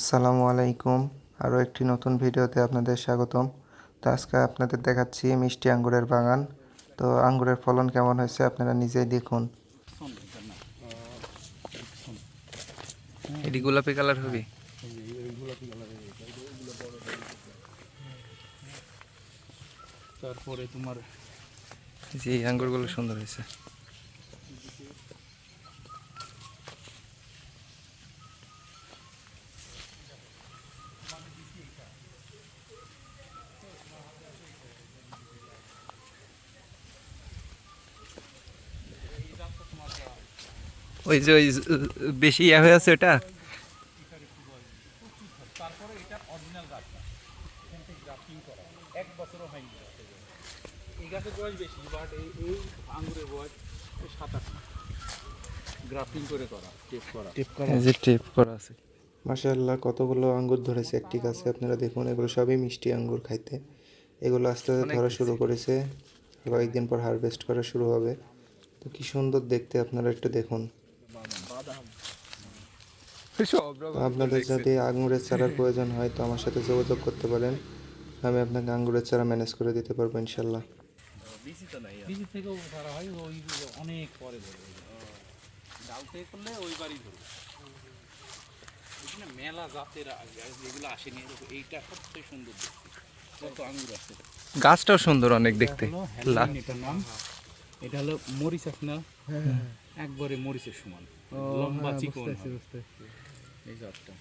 আসসালামু আলাইকুম। আরও একটি নতুন ভিডিওতে আপনাদের স্বাগতম। তো আজকে আপনাদের দেখাচ্ছি মিষ্টি আঙ্গুরের বাগান। তো আঙ্গুরের ফলন কেমন হয়েছে আপনারা নিজেই দেখুন। এটি গোলাপি কালার হবে? তারপরে তোমার জি আঙ্গুরগুলো সুন্দর হয়েছে ওই যে ওই বেশি ইয়ে হয়ে আছে ওটা তারপরে এটা অরিজিনাল গাছটা এখান থেকে গ্রাফটিং করা এক বছরও হয়নি গাছটা। এই গাছের বয়স বেশি বাট এই এই আঙ্গুরের বয়স এই সাত আট মাস গ্রাফটিং করে করা যে করা এই যে টেপ করা আছে। মাশাআল্লাহ কতগুলো আঙ্গুর ধরেছে একটি গাছে। আপনারা দেখুন এগুলো সবই মিষ্টি আঙ্গুর খাইতে। এগুলো আস্তে আস্তে ধরা শুরু করেছে। কয়েকদিন পর হারভেস্ট করা শুরু হবে। তো কি সুন্দর দেখতে আপনারা একটু দেখুন। আপনাদের যদি আঙ্গুরের চারার প্রয়োজন হয় তো আমার সাথে যোগাযোগ করতে পারেন। আমি আপনাকে আঙ্গুরের চারা ম্যানেজ করে দিতে পারব ইনশাল্লাহ থেকেও হয় ওই অনেক পরে ডাল থেকে করলে ওই বাড়ি ধরবে। মেলা জাতের যেগুলো আসেনি এইটা সবচেয়ে সুন্দর দেখতে। কত আছে। গাছটাও সুন্দর অনেক দেখতে। এটার নাম। এটা হলো মরিচ আছে না? একবারে মরিচের সমান। লম্বা চিকন হয়। এই জাতটা